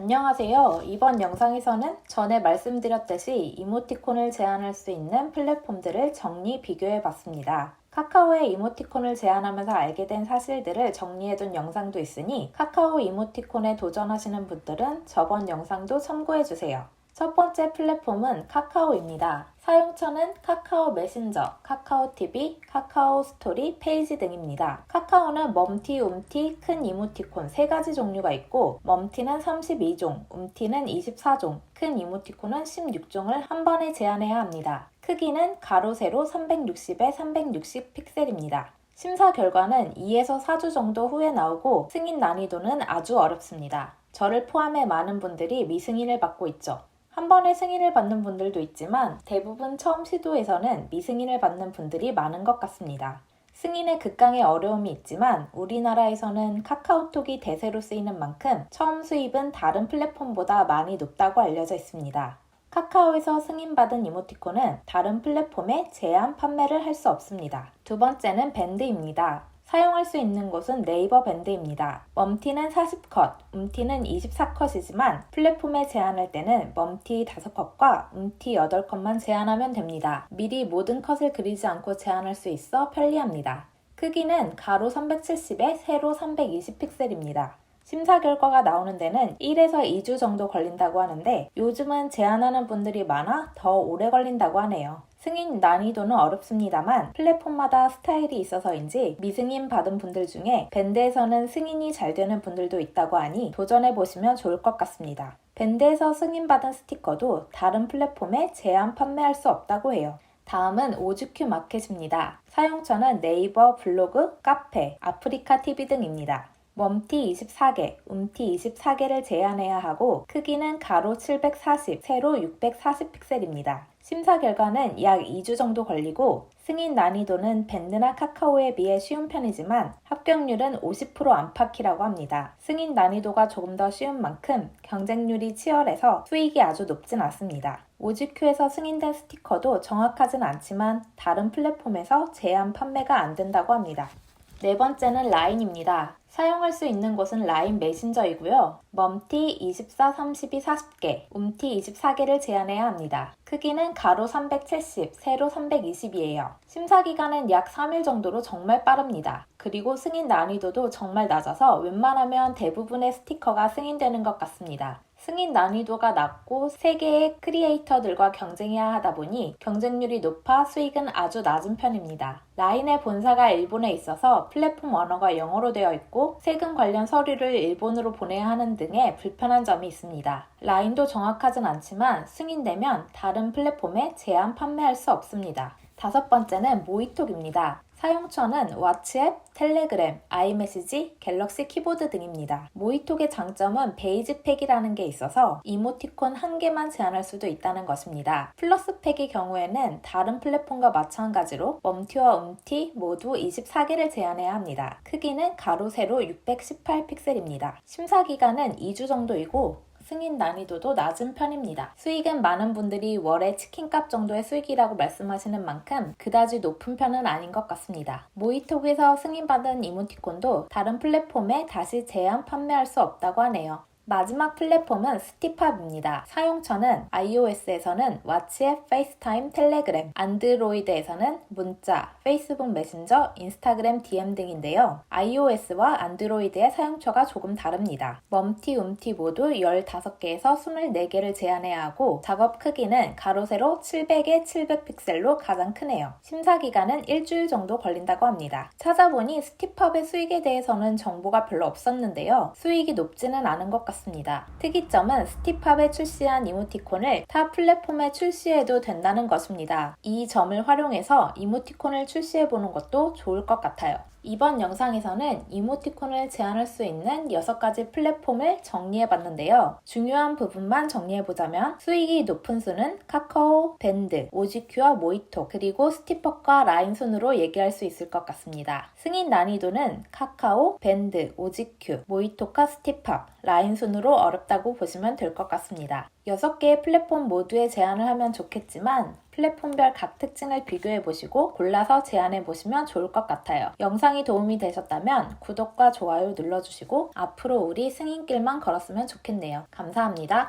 안녕하세요. 이번 영상에서는 전에 말씀드렸듯이 이모티콘을 제한할 수 있는 플랫폼들을 정리 비교해 봤습니다. 카카오에 이모티콘을 제한하면서 알게 된 사실들을 정리해둔 영상도 있으니 카카오 이모티콘에 도전하시는 분들은 저번 영상도 참고해 주세요. 첫 번째 플랫폼은 카카오입니다. 사용처는 카카오 메신저, 카카오 TV, 카카오 스토리, 페이지 등입니다. 카카오는 멈티, 움티, 큰 이모티콘 세 가지 종류가 있고 멈티는 32종, 움티는 24종, 큰 이모티콘은 16종을 한 번에 제한해야 합니다. 크기는 가로 세로 360에 360 픽셀입니다. 심사 결과는 2에서 4주 정도 후에 나오고 승인 난이도는 아주 어렵습니다. 저를 포함해 많은 분들이 미승인을 받고 있죠. 한 번에 승인을 받는 분들도 있지만 대부분 처음 시도에서는 미승인을 받는 분들이 많은 것 같습니다. 승인의 극강의 어려움이 있지만 우리나라에서는 카카오톡이 대세로 쓰이는 만큼 처음 수입은 다른 플랫폼보다 많이 높다고 알려져 있습니다. 카카오에서 승인받은 이모티콘은 다른 플랫폼에 제한 판매를 할 수 없습니다. 두 번째는 밴드입니다. 사용할 수 있는 곳은 네이버 밴드입니다. 멈티는 40컷, 움티는 24컷이지만 플랫폼에 제한할 때는 멈티 5컷과 움티 8컷만 제한하면 됩니다. 미리 모든 컷을 그리지 않고 제한할 수 있어 편리합니다. 크기는 가로 370에 세로 320 픽셀입니다. 심사 결과가 나오는 데는 1에서 2주 정도 걸린다고 하는데 요즘은 제한하는 분들이 많아 더 오래 걸린다고 하네요. 승인 난이도는 어렵습니다만 플랫폼마다 스타일이 있어서인지 미승인 받은 분들 중에 밴드에서는 승인이 잘 되는 분들도 있다고 하니 도전해 보시면 좋을 것 같습니다. 밴드에서 승인받은 스티커도 다른 플랫폼에 제한 판매할 수 없다고 해요. 다음은 오즈큐 마켓입니다. 사용처는 네이버, 블로그, 카페, 아프리카 TV 등입니다. 멈티 24개, 움티 24개를 제한해야 하고 크기는 가로 740, 세로 640 픽셀입니다. 심사 결과는 약 2주 정도 걸리고 승인 난이도는 밴드나 카카오에 비해 쉬운 편이지만 합격률은 50% 안팎이라고 합니다. 승인 난이도가 조금 더 쉬운 만큼 경쟁률이 치열해서 수익이 아주 높진 않습니다. 오지큐에서 승인된 스티커도 정확하진 않지만 다른 플랫폼에서 제한 판매가 안 된다고 합니다. 네 번째는 라인입니다. 사용할 수 있는 곳은 라인 메신저이고요. 멈티 24, 32, 40개, 움티 24개를 제한해야 합니다. 크기는 가로 370, 세로 320이에요. 심사 기간은 약 3일 정도로 정말 빠릅니다. 그리고 승인 난이도도 정말 낮아서 웬만하면 대부분의 스티커가 승인되는 것 같습니다. 승인 난이도가 낮고 세계의 크리에이터들과 경쟁해야 하다 보니 경쟁률이 높아 수익은 아주 낮은 편입니다. 라인의 본사가 일본에 있어서 플랫폼 언어가 영어로 되어 있고 세금 관련 서류를 일본으로 보내야 하는 등의 불편한 점이 있습니다. 라인도 정확하진 않지만 승인되면 다른 플랫폼에 제한 판매할 수 없습니다. 다섯 번째는 모이톡입니다. 사용처는 왓츠앱, 텔레그램, 아이메시지, 갤럭시 키보드 등입니다. 모이톡의 장점은 베이지 팩이라는 게 있어서 이모티콘 한 개만 제한할 수도 있다는 것입니다. 플러스 팩의 경우에는 다른 플랫폼과 마찬가지로 멈티와 움티 모두 24개를 제한해야 합니다. 크기는 가로 세로 618 픽셀입니다. 심사 기간은 2주 정도이고 승인 난이도도 낮은 편입니다. 수익은 많은 분들이 월에 치킨값 정도의 수익이라고 말씀하시는 만큼 그다지 높은 편은 아닌 것 같습니다. 모이톡에서 승인받은 이모티콘도 다른 플랫폼에 다시 제한 판매할 수 없다고 하네요. 마지막 플랫폼은 스티팝입니다. 사용처는 iOS에서는 왓츠앱, 페이스타임, 텔레그램, 안드로이드에서는 문자, 페이스북 메신저, 인스타그램 DM 등인데요. iOS와 안드로이드의 사용처가 조금 다릅니다. 멈티, 움티 모두 15개에서 24개를 제한해야 하고 작업 크기는 가로 세로 700에 700픽셀로 가장 크네요. 심사 기간은 일주일 정도 걸린다고 합니다. 찾아보니 스티팝의 수익에 대해서는 정보가 별로 없었는데요. 수익이 높지는 않은 것 같습니다. 같습니다. 특이점은 스티팝에 출시한 이모티콘을 타 플랫폼에 출시해도 된다는 것입니다. 이 점을 활용해서 이모티콘을 출시해보는 것도 좋을 것 같아요. 이번 영상에서는 이모티콘을 제한할 수 있는 6가지 플랫폼을 정리해 봤는데요. 중요한 부분만 정리해 보자면 수익이 높은 수는 카카오, 밴드, 오지큐와 모이톡, 그리고 스티퍼과 라인 순으로 얘기할 수 있을 것 같습니다. 승인 난이도는 카카오, 밴드, 오지큐, 모이톡과 스티팝, 라인 순으로 어렵다고 보시면 될 것 같습니다. 6개의 플랫폼 모두에 제한을 하면 좋겠지만 플랫폼별 각 특징을 비교해 보시고 골라서 제안해 보시면 좋을 것 같아요. 영상이 도움이 되셨다면 구독과 좋아요 눌러주시고 앞으로 우리 승인길만 걸었으면 좋겠네요. 감사합니다.